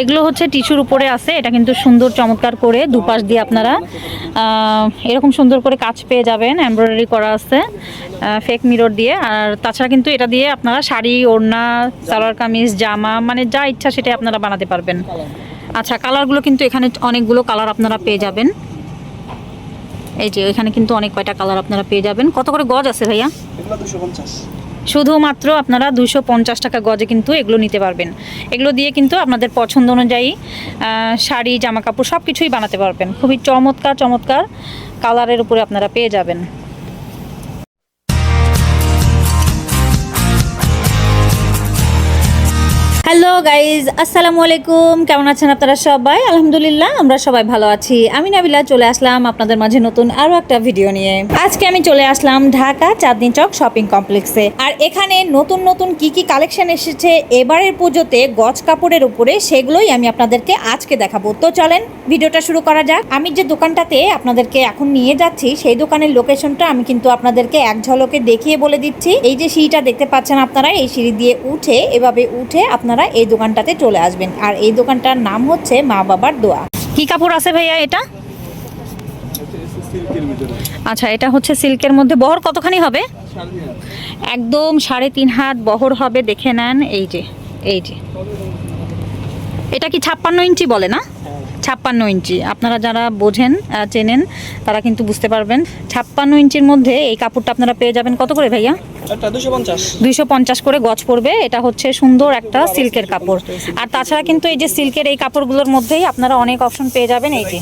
এগুলো হচ্ছে টিস্যুর উপরে আছে, এটা কিন্তু সুন্দর চমৎকার করে দুপাশ দিয়ে আপনারা এরকম সুন্দর করে কাজ পেয়ে যাবেন এমব্রয়ডারি করা আছে ফেক মিরর দিয়ে। আর তাছাড়া কিন্তু এটা দিয়ে আপনারা শাড়ি, ওড়না, সালোয়ার কামিজ, জামা মানে যা ইচ্ছা সেটাই আপনারা বানাতে পারবেন। আচ্ছা কালারগুলো কিন্তু এখানে অনেকগুলো কালার আপনারা পেয়ে যাবেন। এই যে, এখানে কিন্তু অনেক কয়টা কালার আপনারা পেয়ে যাবেন। কত করে গজ আছে ভাইয়া? দুশো পঞ্চাশ। শুধুমাত্র আপনারা দুশো পঞ্চাশ টাকা গজে কিন্তু এগুলো নিতে পারবেন। এগুলো দিয়ে কিন্তু আপনাদের পছন্দ অনুযায়ী শাড়ি জামা কাপড় সব কিছুই বানাতে পারবেন। খুবই চমৎকার চমৎকার কালারের উপরে আপনারা পেয়ে যাবেন। হ্যালো গাইজ, আসসালামু আলাইকুম। কেমন আছেন আপনারা সবাই? আলহামদুলিল্লাহ, আমরা সবাই ভালো আছি। আমি নাবিলা, চলে আসলাম আপনাদের মাঝে নতুন আরও একটা ভিডিও নিয়ে। আজকে আমি চলে আসলাম ঢাকা চাঁদনি চক শপিং কমপ্লেক্সে। আর এখানে নতুন নতুন কি কি কালেকশন এসেছে এবারের পুজোতে গজ কাপড়ের উপরে, সেগুলোই আমি আপনাদেরকে আজকে দেখাবো। তো চলেন, ভিডিওটা শুরু করা যাক। আমি যে দোকানটাতে আপনাদেরকে এখন নিয়ে যাচ্ছি, সেই দোকানের লোকেশনটা আমি কিন্তু আপনাদেরকে এক ঝলকে দেখিয়ে বলে দিচ্ছি। এই যে সিঁড়িটা দেখতে পাচ্ছেন আপনারা, এই সিঁড়ি দিয়ে উঠে, এভাবে উঠে আপনারা এই দোকানটাতে চলে আসবেন। আর এই দোকানটার নাম হচ্ছে মা বাবার দোয়া। কি কাপড় আছে ভাইয়া এটা? আচ্ছা এটা হচ্ছে সিল্কের মধ্যে। বহর কতখানি হবে? একদম সাড়ে তিন হাত বহর হবে, দেখে নেন। এই যে এই যে। এটা কি ছাপ্পান্ন ইঞ্চি বলে না? ছাপ্পান্ন ইঞ্চি। আপনারা যারা বোঝেন চেনেন তারা কিন্তু বুঝতে পারবেন। ছাপ্পান্ন ইঞ্চির মধ্যে এই কাপড়টা আপনারা পেয়ে যাবেন কত করে ভাইয়া? দুইশো পঞ্চাশ করে গজ পড়বে। এটা হচ্ছে সুন্দর একটা সিল্কের কাপড়। আর তাছাড়া কিন্তু এই যে সিল্কের এই কাপড়গুলোর মধ্যেই আপনারা অনেক অপশন পেয়ে যাবেন এই যে।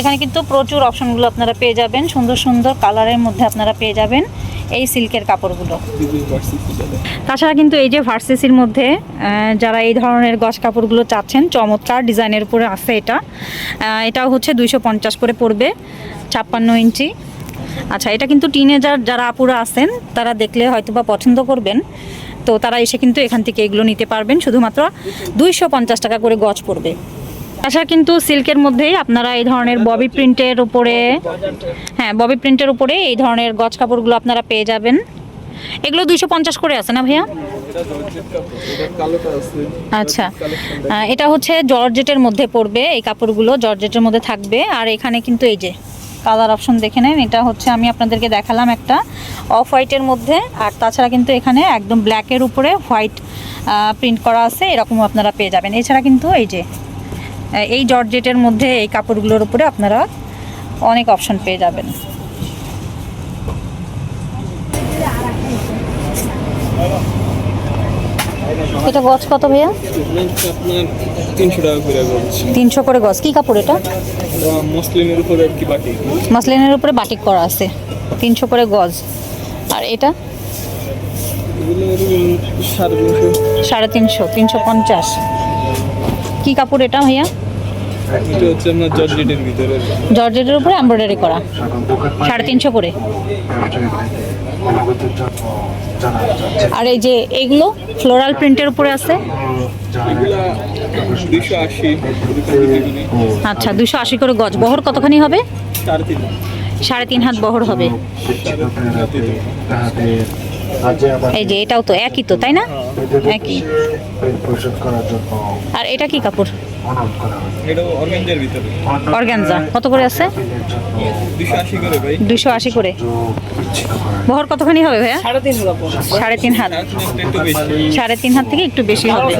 এখানে কিন্তু প্রচুর অপশনগুলো আপনারা পেয়ে যাবেন। সুন্দর সুন্দর কালারের মধ্যে আপনারা পেয়ে যাবেন এই সিল্কের কাপড়গুলো। তাছাড়া কিন্তু এই যে ভার্সেসির মধ্যে যারা এই ধরনের গস কাপড়গুলো চাচ্ছেন, চমৎকার ডিজাইনের উপরে আছে এটা। এটাও হচ্ছে দুইশো পঞ্চাশ করে পড়বে, ছাপ্পান্ন ইঞ্চি। আচ্ছা এটা কিন্তু টিনেজার যারা আপুরা আছেন, তারা দেখলে হয়তো বা পছন্দ করবেন। তো তারা এসে কিন্তু এখান থেকে এগুলো নিতে পারবেন। শুধুমাত্র দুইশো পঞ্চাশ টাকা করে গজ পড়বে। তাছাড়া কিন্তু সিল্কের মধ্যেই আপনারা এই ধরনের ববি প্রিন্টের উপরে হ্যাঁ ববি প্রিন্টের উপরে এই ধরনের গজ কাপড়গুলো আপনারা পেয়ে যাবেন। এগুলো দুইশো পঞ্চাশ করে আছে না ভাইয়া? আচ্ছা এটা হচ্ছে জর্জেটের মধ্যে পড়বে এই কাপড়গুলো, জর্জেটের মধ্যে থাকবে। আর এখানে কিন্তু এই যে কালার অপশন দেখে নেন, এটা হচ্ছে আমি আপনাদেরকে দেখালাম একটা অফ হোয়াইটের মধ্যে। আর তাছাড়া কিন্তু এখানে একদম ব্ল্যাকের উপরে হোয়াইট প্রিন্ট করা আছে, এরকমও আপনারা পেয়ে যাবেন। এছাড়া কিন্তু এই যে এই জর্জেটের মধ্যে এই কাপড়গুলোর উপরে আপনারা অনেক অপশন পেয়ে যাবেন। এটা গজ কত ভাইয়া? তিনশো করে গজ। কি কাপড় এটা? মসলিনের উপরে কি বাটি মাসলিনের উপরে বাটিক করা আছে। তিনশো করে গজ। আর এটা? সাড়ে তিনশো তিনশো পঞ্চাশ। কি কাপড় এটা ভাইয়া? এটা হচ্ছে আপনার জর্জেটের ভিতরে। জর্জেটের উপরে এমব্রয়ডারি করা। সাড়ে তিনশো করে আর এই যে এইগুলো ফ্লোরাল প্রিন্টের উপরে আছে? এগুলা আচ্ছা দুশো আশি করে গজ। বহর কতখানি হবে? সাড়ে তিন হাত। বহর হবে। এই যে এটাও তো একই তো, তাই না? একই। আর এটা কি কাপড়? কত করে আছে? দুশো আশি করে। বহর কতখানি হবে ভাইয়া? সাড়ে তিন হাত। সাড়ে তিন হাত থেকে একটু বেশি হবে।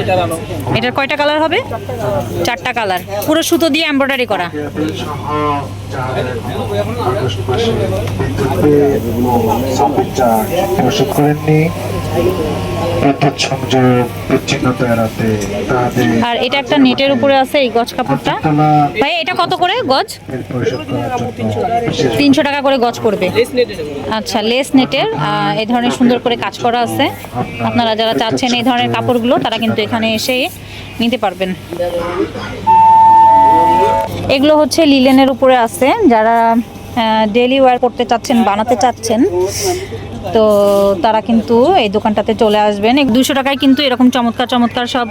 এটার কয়টা কালার হবে? চারটা কালার। পুরো সুতো দিয়ে এমব্রয়ডারি করা। করেননি। বিদ্যুৎ সংযোগ বিচ্ছিন্নতা এড়াতে তাদের আর এটা একটা নেটের উপরে আছে এই গজ কাপড়টা? ভাই এটা কত করে গজ? তিনশো টাকা করে গজ পড়বে। আচ্ছা লেস নেটের এই ধরনের সুন্দর করে কাজ করা আছে। আপনারা যারা চাচ্ছেন এই ধরনের কাপড়গুলো তারা কিন্তু এখানে এসে নিতে পারবেন। এগুলো হচ্ছে লিলেনের উপরে আছে। যারা ডেলি ওয়্যার করতে চাচ্ছেন বানাতে চাচ্ছেন তো তারা কিন্তু এই দোকানটাতে চলে আসবেন। দুশো টাকায় কিন্তু এরকম চমৎকার চমৎকার সব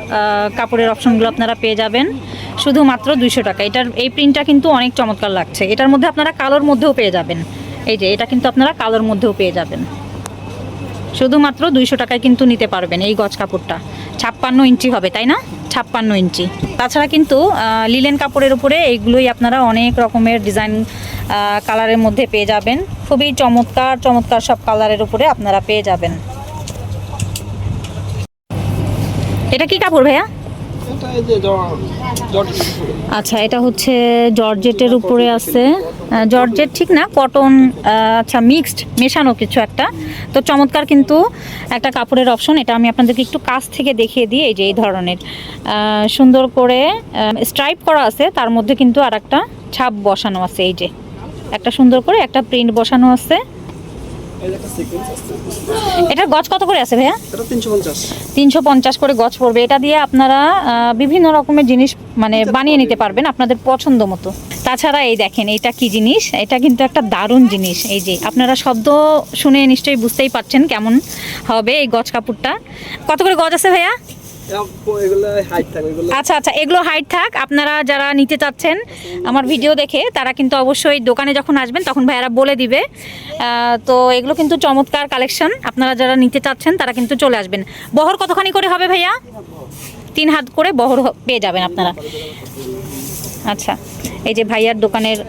কাপড়ের অপশনগুলো আপনারা পেয়ে যাবেন। শুধুমাত্র দুশো টাকা। এটার, এই প্রিন্টটা কিন্তু অনেক চমৎকার লাগছে। এটার মধ্যে আপনারা কালোর মধ্যেও পেয়ে যাবেন। এই যে, এটা কিন্তু আপনারা কালোর মধ্যেও পেয়ে যাবেন। শুধুমাত্র দুইশো টাকায় কিন্তু নিতে পারবেন এই গজ কাপড়টা। ছাপ্পান্ন ইঞ্চি হবে, তাই না? ছাপ্পান্ন ইঞ্চি। তাছাড়া কিন্তু লিলেন কাপড়ের উপরে এইগুলোই আপনারা অনেক রকমের ডিজাইন কালারের মধ্যে পেয়ে যাবেন। খুবই চমৎকার চমৎকার সব কালারের উপরে আপনারা পেয়ে যাবেন। এটা কি কাপড় ভাইয়া? আচ্ছা এটা হচ্ছে জর্জেটের উপরে আছে। জর্জেট ঠিক না, কটন আচ্ছা মিক্সড, মেশানো কিছু একটা। তো চমৎকার কিন্তু একটা কাপড়ের অপশন, এটা আমি আপনাদেরকে একটু কাছ থেকে দেখিয়ে দিই, এই যে এই ধরনের। সুন্দর করে স্ট্রাইপ করা আছে, তার মধ্যে কিন্তু আর একটা ছাপ বসানো আছে, এই যে। একটা সুন্দর করে একটা প্রিন্ট বসানো আছে এই যে একটা সিকোয়েন্স আছে এটার গছ কত করে আছে ভাইয়া? তিনশো পঞ্চাশ। করে গছ পড়বে। এটা দিয়ে আপনারা বিভিন্ন রকমের জিনিস মানে বানিয়ে নিতে পারবেন আপনাদের পছন্দ মতো। তাছাড়া এই দেখেন এটা কি জিনিস? এটা কিন্তু একটা দারুণ জিনিস। এই যে আপনারা শব্দ শুনে নিশ্চয়ই বুঝতেই পারছেন কেমন হবে এই গছ কাপড়টা। কত করে গছ আছে ভাইয়া? আচ্ছা আচ্ছা এগুলো হাইট থাক। আপনারা যারা নিতে চাচ্ছেন আমার ভিডিও দেখে, তারা কিন্তু অবশ্যই দোকানে যখন আসবেন, তখন ভাইয়ারা বলে দিবে। তো এগুলো কিন্তু চমৎকার কালেকশন আপনারা যারা নিতে চাচ্ছেন, তারা কিন্তু চলে আসবেন। বহর কতখানি করে হবে ভাইয়া? তিন হাত করে বহর পেয়ে যাবেন আপনারা। আচ্ছা এই যে ভাইয়ার দোকানের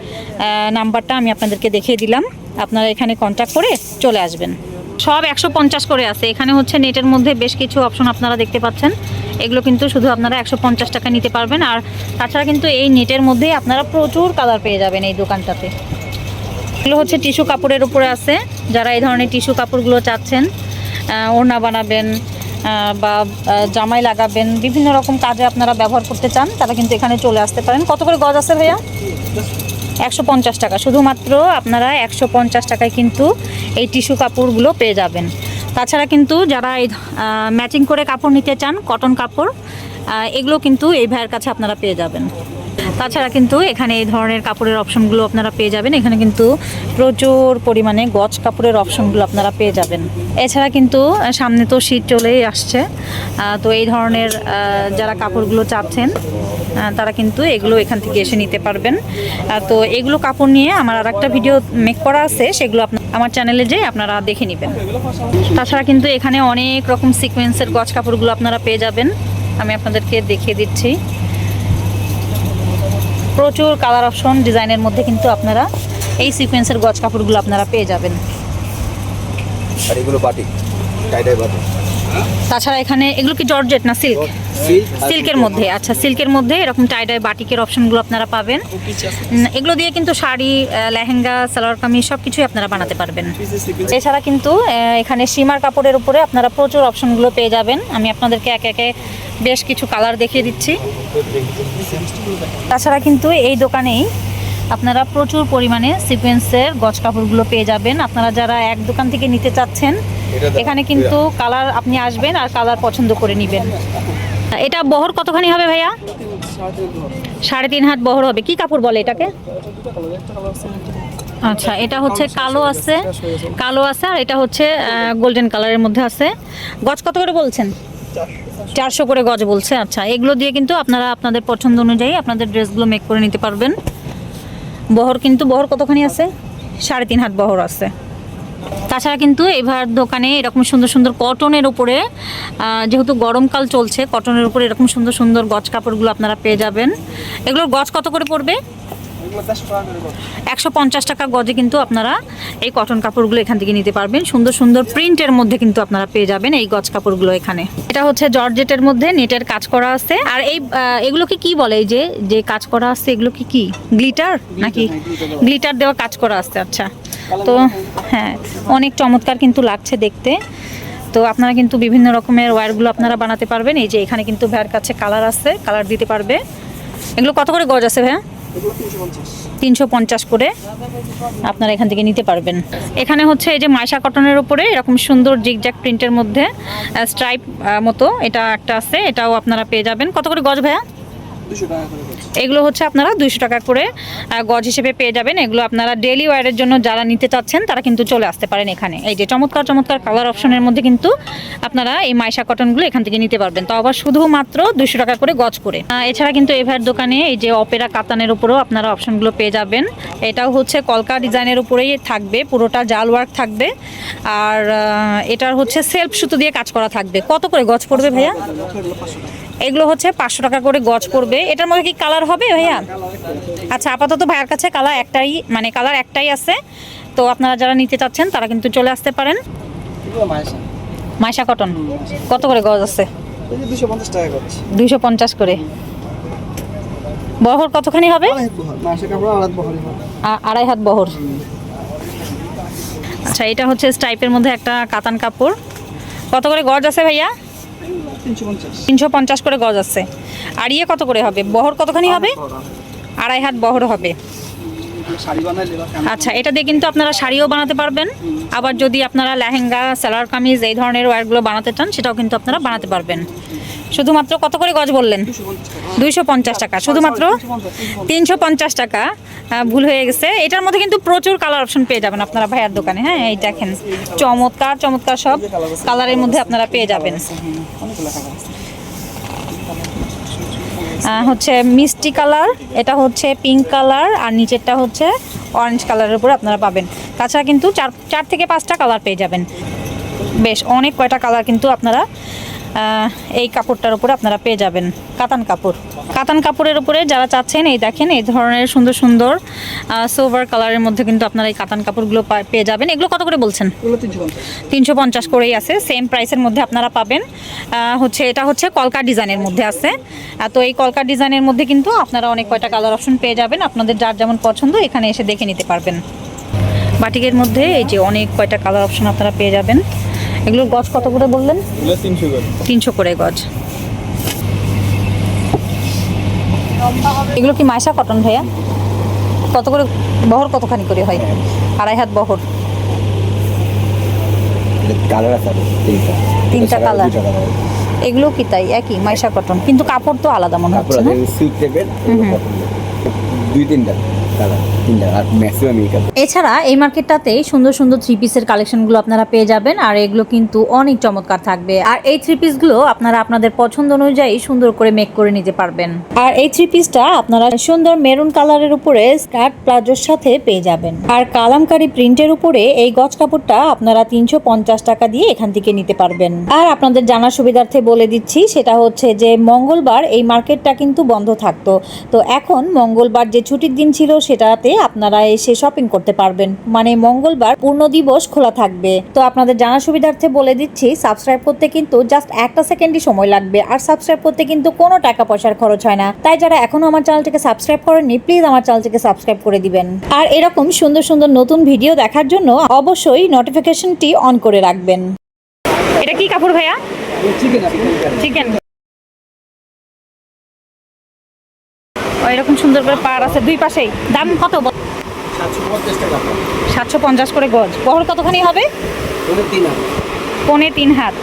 নাম্বারটা আমি আপনাদেরকে দেখিয়ে দিলাম। আপনারা এখানে কন্ট্যাক্ট করে চলে আসবেন। সব একশো পঞ্চাশ করে আছে। এখানে হচ্ছে নেটের মধ্যে বেশ কিছু অপশন আপনারা দেখতে পাচ্ছেন। এগুলো কিন্তু শুধু আপনারা একশো পঞ্চাশ টাকা নিতে পারবেন। আর তাছাড়া কিন্তু এই নেটের মধ্যে আপনারা প্রচুর কালার পেয়ে যাবেন এই দোকানটাতে। এগুলো হচ্ছে টিস্যু কাপড়ের উপরে আছে। যারা এই ধরনের টিস্যু কাপড়গুলো চাচ্ছেন ওড়না বানাবেন বা জামাই লাগাবেন, বিভিন্ন রকম কাজে আপনারা ব্যবহার করতে চান, তারা কিন্তু এখানে চলে আসতে পারেন। কত করে গজ আছে ভাইয়া? একশো পঞ্চাশ টাকা। শুধুমাত্র আপনারা একশো পঞ্চাশ টাকায় কিন্তু এই টিস্যু কাপড়গুলো পেয়ে যাবেন। তাছাড়া কিন্তু যারা এই ম্যাচিং করে কাপড় নিতে চান, কটন কাপড় এগুলো কিন্তু এই ভাইয়ের কাছে আপনারা পেয়ে যাবেন। তাছাড়া কিন্তু এখানে এই ধরনের কাপড়ের অপশনগুলো আপনারা পেয়ে যাবেন। এখানে কিন্তু প্রচুর পরিমাণে গজ কাপড়ের অপশনগুলো আপনারা পেয়ে যাবেন। এছাড়া কিন্তু সামনে তো শীত চলেই আসছে। তো এই ধরনের যারা কাপড়গুলো চাচ্ছেন তারা কিন্তু এগুলো এখান থেকে এসে নিতে পারবেন। তো এগুলো কাপড় নিয়ে আমার আর একটা ভিডিও মেক করা আছে, সেগুলো আমার চ্যানেলে যেয়ে আপনারা দেখে নেবেন। তাছাড়া কিন্তু এখানে অনেক রকম সিকোয়েন্সের গজ কাপড়গুলো আপনারা পেয়ে যাবেন। আমি আপনাদেরকে দেখিয়ে দিচ্ছি। প্রচুর কালার অপশন ডিজাইনের মধ্যে কিন্তু আপনারা এই সিকোয়েন্সের গজ কাপড়গুলো আপনারা পেয়ে যাবেন। আর এগুলো বাটিক বাটিক। তাছাড়া এখানে এগুলো কি জর্জেট না সিল্ক? সিল্ক সিল্কের মধ্যে আচ্ছা সিল্কের মধ্যে এরকম টাইডাই বাটিকের অপশনগুলো আপনারা পাবেন। এগুলো দিয়ে কিন্তু শাড়ি লেহেঙ্গা সালোয়ার কামিজ সব কিছুই আপনারা বানাতে পারবেন। এছাড়া কিন্তু এখানে সীমার কাপড়ের উপরে আপনারা প্রচুর অপশনগুলো পেয়ে যাবেন। আমি আপনাদেরকে একে একে বেশ কিছু কালার দেখিয়ে দিচ্ছি। তাছাড়া কিন্তু এই দোকানেই আপনারা প্রচুর পরিমাণে সিকোয়েন্সের গজ কাপড়গুলো পেয়ে যাবেন। আপনারা যারা এক দোকান থেকে নিতে চাচ্ছেন এখানে কিন্তু কালার আপনি আসবেন আর কালার পছন্দ করে নেবেন। এটা বহর কতখানি হবে ভাইয়া? সাড়ে তিন হাত বহর হবে। কি কাপড় বলে এটাকে? আচ্ছা এটা হচ্ছে কালো আছে। কালো আছে। আর এটা হচ্ছে গোল্ডেন কালারের মধ্যে আছে। গজ কত করে বলছেন? চারশো। করে গজ বলছে। আচ্ছা এগুলো দিয়ে কিন্তু আপনারা আপনাদের পছন্দ অনুযায়ী আপনাদের ড্রেসগুলো মেক করে নিতে পারবেন। বহর কিন্তু বহর কতখানি আছে? সাড়ে তিন হাত বহর আছে। তাছাড়া কিন্তু এবার দোকানে এরকম সুন্দর সুন্দর কটনের উপরে যেহেতু গরমকাল চলছে, কটনের উপরে এরকম সুন্দর সুন্দর গজ কাপড়গুলো আপনারা পেয়ে যাবেন। এগুলোর গছ কত করে পড়বে? একশো পঞ্চাশ টাকা গজে কিন্তু আপনারা এই কটন কাপড়গুলো এখান থেকে নিতে পারবেন। সুন্দর সুন্দর প্রিন্টের মধ্যে কিন্তু আপনারা পেয়ে যাবেন এই গজ কাপড়গুলো এখানে। এটা হচ্ছে জর্জেটের মধ্যে নেটের কাজ করা আছে। আর এই এগুলোকে কি বলে এই যে যে কাজ করা আছে এগুলো কি? কি গ্লিটার নাকি? গ্লিটার দেওয়া কাজ করা আছে আচ্ছা। তো হ্যাঁ অনেক চমৎকার কিন্তু লাগছে দেখতে। তো আপনারা কিন্তু বিভিন্ন রকমের ওয়্যারগুলো আপনারা বানাতে পারবেন। এই যে এখানে কিন্তু ভ্যার কাছে কালার আছে কালার দিতে পারবে। এগুলো কত করে গজ আছে পঞ্চাশ তিনশো পঞ্চাশ। করে আপনারা এখান থেকে নিতে পারবেন। এখানে হচ্ছে এই যে মাইশা কটনের উপরে এরকম সুন্দর জিগজ্যাক প্রিন্টের মধ্যে স্ট্রাইপ মতো এটা একটা আছে এটাও আপনারা পেয়ে যাবেন। কত করে গজ ভাইয়া? এগুলো হচ্ছে আপনারা দুইশো টাকা করে গজ হিসেবে পেয়ে যাবেন। এগুলো আপনারা ডেলি ওয়ারের জন্য যারা নিতে চাচ্ছেন, তারা কিন্তু চলে আসতে পারেন এখানে। এই যে চমৎকার চমৎকার কালার অপশনের মধ্যে কিন্তু আপনারা এই মাইশা কটনগুলো এখান থেকে নিতে পারবেন। তো আবার শুধুমাত্র দুইশো টাকা করে গজ করে। এছাড়া কিন্তু এভার দোকানে এই যে অপেরা কাতানের উপরেও আপনারা অপশনগুলো পেয়ে যাবেন। এটাও হচ্ছে কলকা ডিজাইনের উপরেই থাকবে, পুরোটা জাল ওয়ার্ক থাকবে। আর এটার হচ্ছে সেলফ সুতো দিয়ে কাজ করা থাকবে। কত করে গজ পড়বে ভাইয়া? এগুলো হচ্ছে পাঁচশো টাকা করে গজ পড়বে। এটার মধ্যে কি কালার হবে ভাইয়া? আচ্ছা আপাতত ভাইয়ার কাছে কালার একটাই মানে কালার একটাই আছে। তো আপনারা যারা নিতে চাচ্ছেন, তারা কিন্তু চলে আসতে পারেন। মাইশা কটন কত করে গজ আছে? দুইশো পঞ্চাশ করে। বহর কতখানি হবে? আড়াই হাত বহর। আচ্ছা এটা হচ্ছে স্টাইপের মধ্যে একটা কাতান কাপড়। কত করে গজ আছে ভাইয়া? তিনশো পঞ্চাশ। করে গজ আছে। আর ইয়ে কত করে হবে? বহর কতখানি হবে? আড়াই হাত বহর হবে। আচ্ছা এটা দিয়ে কিন্তু আপনারা শাড়িও বানাতে পারবেন। আবার যদি আপনারা লেহেঙ্গা সালোয়ার কামিজ এই ধরনের ওয়ারগুলো বানাতে চান সেটাও কিন্তু আপনারা বানাতে পারবেন। শুধুমাত্র কত করে গজ বললেন? দুইশো পঞ্চাশ টাকা। শুধুমাত্র তিনশো পঞ্চাশ টাকা। ভুল হয়ে গেছে। এটার মধ্যে কিন্তু প্রচুর কালার অপশন পেয়ে যাবেন আপনারা ভাইয়ার দোকানে হ্যাঁ? এই দেখেন, চমৎকার চমৎকার সব কালারের মধ্যে আপনারা পেয়ে যাবেন। হচ্ছে মিষ্টি কালার এটা হচ্ছে পিঙ্ক কালার আর নিচেরটা হচ্ছে অরেঞ্জ কালারের উপরে আপনারা পাবেন। তাছাড়া কিন্তু চার চার থেকে পাঁচটা কালার পেয়ে যাবেন। বেশ, অনেক কয়টা কালার কিন্তু আপনারা এই কাপড়টার উপরে আপনারা পেয়ে যাবেন কাতান কাপড়। কাতান কাপড়ের উপরে যারা চাচ্ছেন এই দেখেন এই ধরনের সুন্দর সুন্দর সোভার কালারের মধ্যে কিন্তু আপনারা এই কাতান কাপড়গুলো পেয়ে যাবেন। এগুলো কত করে বলছেন? তিনশো পঞ্চাশ। করেই আছে। সেম প্রাইসের মধ্যে আপনারা পাবেন। হচ্ছে এটা হচ্ছে কলকা ডিজাইনের মধ্যে আছে। তো এই কলকা ডিজাইনের মধ্যে কিন্তু আপনারা অনেক কয়টা কালার অপশন পেয়ে যাবেন। আপনাদের যার যেমন পছন্দ এখানে এসে দেখে নিতে পারবেন। বাটিকের মধ্যে এই যে অনেক কয়টা কালার অপশন আপনারা পেয়ে যাবেন। এগুলোর গজ কত করে বললেন? তিনশো করে। গজ। এগুলো কি মাইশা কটন ভাইয়া? কত করে বহর কতখানি করে হয়? আড়াই হাত বহর। কালার তিনটা। আছে। এগুলো কি তাই? একই মাইশা কটন। কিন্তু কাপড় তো আলাদা মনে হচ্ছে না? দুই তিনটা। এছাড়া এই মার্কেটটাতে সুন্দর সুন্দর থ্রি পিসের কালেকশনগুলো আপনারা পেয়ে যাবেন, আর এগুলো কিন্তু অনেক চমৎকার থাকবে। আর এই থ্রি পিসগুলো আপনারা আপনাদের পছন্দ অনুযায়ী সুন্দর করে মেক করে নিতে পারবেন। আর এই থ্রি পিসটা আপনারা সুন্দর মেরুন কালারের উপরে স্কার্ট প্লাজোর সাথে পেয়ে যাবেন। আর কালামকারি প্রিন্টের উপরে এই গজ কাপড়টা আপনারা তিনশো পঞ্চাশ টাকা দিয়ে এখান থেকে নিতে পারবেন। আর আপনাদের জানার সুবিধার্থে বলে দিচ্ছি, সেটা হচ্ছে যে মঙ্গলবার এই মার্কেটটা কিন্তু বন্ধ থাকতো। তো এখন মঙ্গলবার যে ছুটির দিন ছিল সেটাতে আপনারা এসে শপিং করতে পারবেন। মানে মঙ্গলবার পূর্ণ দিবস খোলা থাকবে। তো আপনাদের জানা সুবিধার্থে বলে দিচ্ছি সাবস্ক্রাইব করতে কিন্তু জাস্ট একটা সেকেন্ডই সময় লাগবে। আর সাবস্ক্রাইব করতে কিন্তু কোনো টাকা পয়সার খরচ হয় না। তাই যারা এখনও আমার চ্যানেলটিকে সাবস্ক্রাইব করেননি প্লিজ আমার চ্যানেলটিকে সাবস্ক্রাইব করে দিবেন। আর এরকম সুন্দর সুন্দর নতুন ভিডিও দেখার জন্য অবশ্যই নোটিফিকেশনটি অন করে রাখবেন। এটা কি কাপড় ভাইয়া? চিকেন এরকম সুন্দর করে পাহাড় আছে দুই পাশেই। দাম কত? সাতশো পঞ্চাশ সাতশো পঞ্চাশ করে গজ। বহর কতখানি হবে? পনে তিন হাত।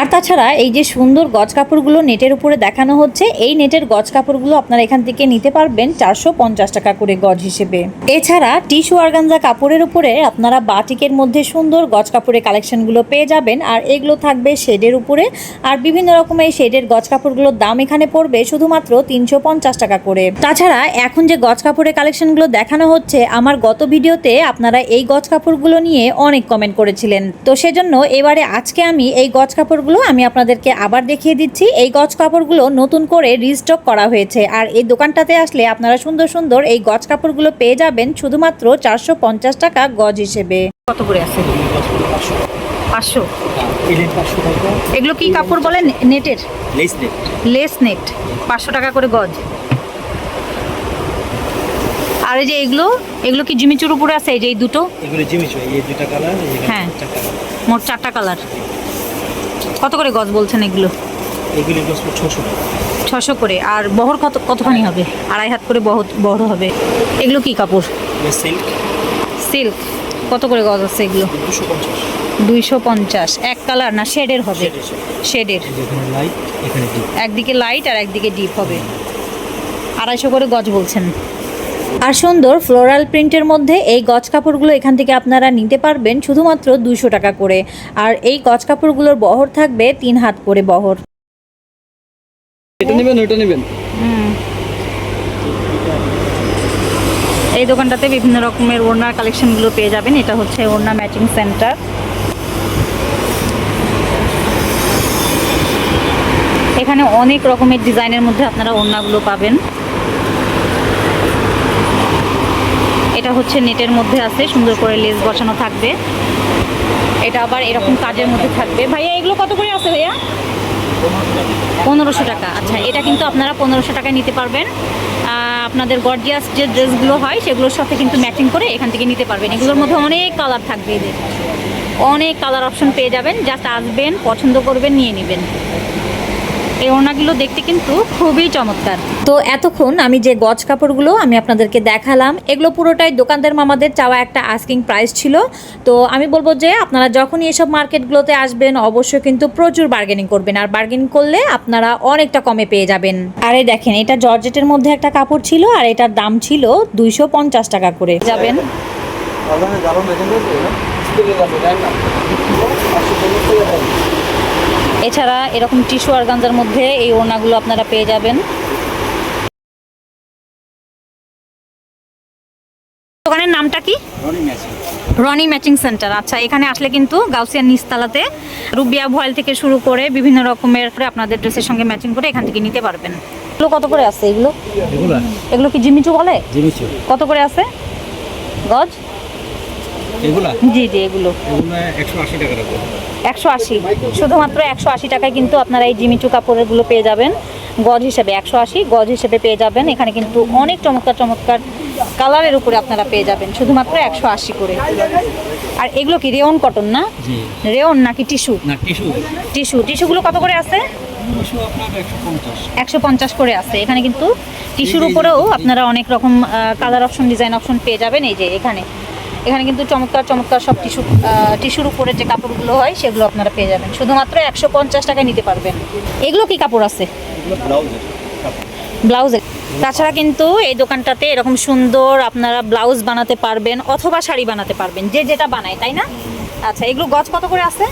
আর তাছাড়া এই যে সুন্দর গজ কাপড়গুলো নেটের উপরে দেখানো হচ্ছে, এই নেটের গজ কাপড়গুলো আপনারা এখান থেকে নিতে পারবেন চারশো পঞ্চাশ টাকা করে গজ হিসেবে। এছাড়া টিস্যু অর্গানজা কাপড়ের উপরে আপনারা বাটিকের মধ্যে সুন্দর গজ কাপড়ের কালেকশনগুলো পেয়ে যাবেন, আর এগুলো থাকবে শেডের উপরে। আর বিভিন্ন রকমের শেডের গজ কাপড়গুলোর দাম এখানে পড়বে শুধুমাত্র তিনশো পঞ্চাশ টাকা করে। তাছাড়া এখন যে গজ কাপড়ের কালেকশনগুলো দেখানো হচ্ছে, আমার গত ভিডিওতে আপনারা এই গজ কাপড়গুলো নিয়ে অনেক কমেন্ট করেছিলেন। তো সেজন্য এবারে আজকে আমি এই গজ কাপড়গুলো আমি আপনাদেরকে আবার দেখিয়ে দিচ্ছি। এই গজ কাপড়গুলো নতুন করে রিস্টক করা হয়েছে। আর এই দোকানটাতে আসলে আপনারা সুন্দর সুন্দর এই গজ কাপড়গুলো পেয়ে যাবেন শুধুমাত্র চারশো পঞ্চাশ টাকা গজ হিসেবে। কত করে আছে পাঁচশো। এগুলো কি কাপড় বলেন? নেটের? Lace net. Lace net. পাঁচশো টাকা করে গজ। আর এই যে এগুলো এগুলো কি জিমিচুর উপরে আছে? এই যে এই দুটো? এগুলো ভাই এই দুটা কালার হ্যাঁ। মোট চারটা কালার কত করে গজ বলছেন এগুলো? এগুলি বসবো ছশো ছশো করে। আর বহর কত কতখানি হবে? আড়াই হাত করে বহ বহর হবে। এগুলো কি কাপড়? সিল্ক সিল্ক কত করে গজ আছে এগুলো? দুশো পঞ্চাশ। দুইশো পঞ্চাশ। এক কালার না শেডের হবে? শেডের এখানে লাইট এখানে ডিপ একদিকে লাইট আর একদিকে ডিপ হবে। আড়াইশো করে গজ বলছেন। আর সুন্দর ফ্লোরাল প্রিন্টের মধ্যে এই গজ কাপড়গুলো এখান থেকে আপনারা নিতে পারবেন শুধুমাত্র দুশো টাকা করে। আর এই গজ কাপড়গুলোর বহর থাকবে তিন হাত করে বহর। এটা নেবেন ওইটা নেবেন? এই দোকানটাতে বিভিন্ন রকমের ওড়নার কালেকশনগুলো পেয়ে যাবেন। এটা হচ্ছে ওড়না ম্যাচিং সেন্টার এখানে অনেক রকমের ডিজাইনের মধ্যে আপনারা ওড়নাগুলো পাবেন। এটা হচ্ছে নেটের মধ্যে আছে, সুন্দর করে লেস বসানো থাকবে। এটা আবার এরকম কাজের মধ্যে থাকবে। ভাইয়া, এগুলো কত করে আছে ভাইয়া? পনেরোশো টাকা। আচ্ছা এটা কিন্তু আপনারা পনেরোশো টাকায় নিতে পারবেন। আপনাদের গর্জিয়াস যে ড্রেসগুলো হয়, সেগুলোর সাথে কিন্তু ম্যাচিং করে এখান থেকে নিতে পারবেন। এগুলোর মধ্যে অনেক কালার থাকবে। এদের অনেক কালার অপশন পেয়ে যাবেন। জাস্ট আসবেন, পছন্দ করবেন, নিয়ে নেবেন। এই ওড়নাগুলো দেখতে কিন্তু খুবই চমৎকার। তো এতক্ষণ আমি যে গজ কাপড়গুলো আমি আপনাদেরকে দেখালাম এগুলো পুরোটাই দোকানদার মামাদের চাওয়া একটা আস্কিং প্রাইস ছিল। তো আমি বলব যে আপনারা যখনই এসব মার্কেটগুলোতে আসবেন অবশ্যই কিন্তু প্রচুর বার্গেনিং করবেন। আর বার্গেনিং করলে আপনারা অনেকটা কমে পেয়ে যাবেন। আর এই দেখেন এটা জর্জেটের মধ্যে একটা কাপড় ছিল আর এটার দাম ছিল দুইশো পঞ্চাশ টাকা করে। যাবেন। এছাড়া এরকম টিস্যু আর গাঞ্জার মধ্যে এই ওড়নাগুলো আপনারা পেয়ে যাবেন। দোকানের নামটা কি? রনি ম্যাচিং। সেন্টার। আচ্ছা এখানে আসলে কিন্তু গাউসিয়ার নিস্তালাতে রুবিয়া ভয়েল থেকে শুরু করে বিভিন্ন রকমের করে আপনাদের ড্রেসের সঙ্গে ম্যাচিং করে এখান থেকে নিতে পারবেন। এগুলো কত করে আছে এগুলো? এগুলো এগুলো কি জিমিচু বলে? জিমিচু। কত করে আছে? গজ? এগুলা? জি জি এগুলো। একশো আশি শুধুমাত্র একশো আশি টাকায় কিন্তু আপনারা এই জিমিচু পেয়ে যাবেন। গজ হিসেবে একশো আশি গজ হিসেবে পেয়ে যাবেন। এখানে কিন্তু অনেক চমৎকার চমৎকার কালারের উপরে আপনারা পেয়ে যাবেন। শুধুমাত্র একশো আশি করে। আর এগুলো কি রেওন কটন না? রেওন নাকি টিস্যু? টিস্যু। টিস্যু। টিস্যুগুলো কত করে আছে? একশো পঞ্চাশ। একশো পঞ্চাশ করে আছে। এখানে কিন্তু টিস্যুর উপরেও আপনারা অনেক রকম কালার অপশন ডিজাইন অপশন পেয়ে যাবেন। এই যে এখানে। এখানে কিন্তু চমৎকার চমৎকার সব টিস্যু টিস্যুর উপরে যে কাপড়গুলো হয়, সেগুলো আপনারা পেয়ে যাবেন। শুধুমাত্র একশো পঞ্চাশ টাকায় নিতে পারবেন। এগুলো কি কাপড় আছে? ব্লাউজের। ব্লাউজে তাছাড়া কিন্তু এই দোকানটাতে এরকম সুন্দর আপনারা ব্লাউজ বানাতে পারবেন, অথবা শাড়ি বানাতে পারবেন, যে যেটা বানায়, তাই না? আচ্ছা এগুলো গজ কত করে আছে?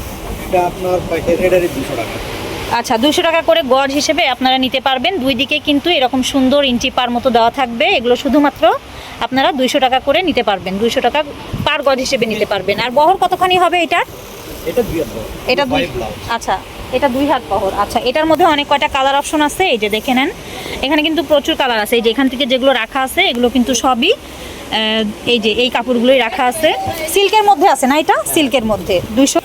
আপনার টাকা। আচ্ছা দুশো টাকা করে গজ হিসেবে আপনারা নিতে পারবেন। দুই দিকে কিন্তু এরকম সুন্দর ইঞ্চি পার মতো দেওয়া থাকবে। এগুলো শুধুমাত্র আপনারা দুইশো টাকা করে নিতে পারবেন। দুইশো টাকা পার গজ হিসেবে নিতে পারবেন। আর বহর কতখানি হবে এটার এটা দুই হাজার এটা দুই আচ্ছা এটা দুই হাত বহর। আচ্ছা এটার মধ্যে অনেক কয়টা কালার অপশন আছে? এই যে দেখে নেন। এখানে কিন্তু প্রচুর কালার আছে। এই যে এখান থেকে যেগুলো রাখা আছে এগুলো কিন্তু সবই এই যে এই কাপড়গুলোই রাখা আছে। সিল্কের মধ্যে আছে না এটা? সিল্কের মধ্যে। দুইশো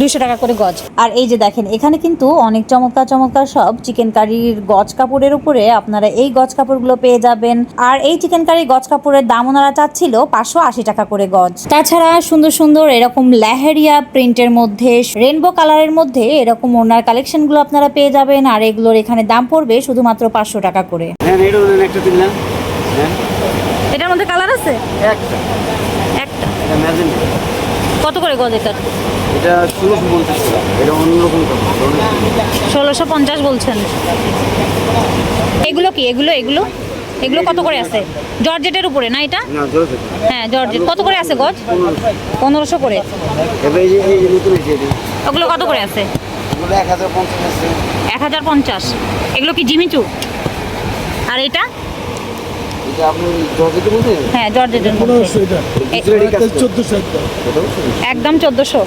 দুইশো টাকা করে গজ। আর এই যে দেখেন, এখানে কিন্তু অনেক চমৎকার চমৎকার সব চিকেন কারির গজ কাপড়ের উপরে আপনারা এই গজ কাপড়গুলো পেয়ে যাবেন। আর এই চিকেন কারি গজ কাপড়ের দাম ওনারা চাচ্ছিল পাঁচশো আশি টাকা করে গজ। তাছাড়া সুন্দর সুন্দর এরকম লেহেরিয়া প্রিন্টের মধ্যে রেনবো কালারের মধ্যে এরকম ওনার কালেকশনগুলো আপনারা পেয়ে যাবেন। আর এগুলোর এখানে দাম পড়বে শুধুমাত্র পাঁচশো টাকা করে। হ্যাঁ একটা এটার মধ্যে কালার আছে? একটা। একটা। এটা ম্যাজেন্ট। কত করে গজ এটার? এটা ষোলোশো পঞ্চাশ এটা অন্যরকম ষোলোশো পঞ্চাশ। বলছেন। এগুলো কি? এগুলো এগুলো? এগুলো কত করে আছে? জর্জেটের উপরে না এটা? হ্যাঁ জর্জেট। কত করে আছে গজ? পনেরোশো করে। এবার এই যে এই যে নতুন এসে এটা। ওগুলো কত করে আছে। এক হাজার পঞ্চাশ। এগুলো কি জিমিচু? আর এটা এটা আপনি জর্জেটের মধ্যে হ্যাঁ জর্জেটের মধ্যে। একদম। চোদ্দোশো।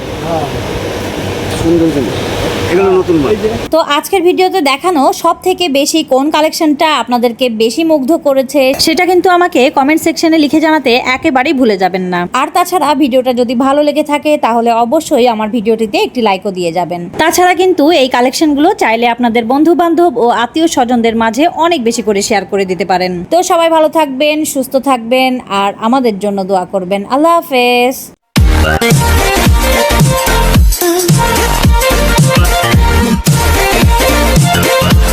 সুন্দর সুন্দর তো আজকের ভিডিওতে দেখানো সব থেকে বেশি কোন কালেকশনটা আপনাদেরকে বেশি মুগ্ধ করেছে, সেটা কিন্তু আমাকে কমেন্ট সেকশনে লিখে জানাতে একেবারেই ভুলে যাবেন না। আর তাছাড়া ভিডিওটা যদি ভালো লেগে থাকে, তাহলে অবশ্যই আমার ভিডিওটিতে একটি লাইকও দিয়ে যাবেন। তাছাড়া কিন্তু এই কালেকশনগুলো চাইলে আপনাদের বন্ধু বান্ধব ও আত্মীয় স্বজনদের মাঝে অনেক বেশি করে শেয়ার করে দিতে পারেন। তো সবাই ভালো থাকবেন, সুস্থ থাকবেন, আর আমাদের জন্য দোয়া করবেন। আল্লাহ হাফেজ। Yeah.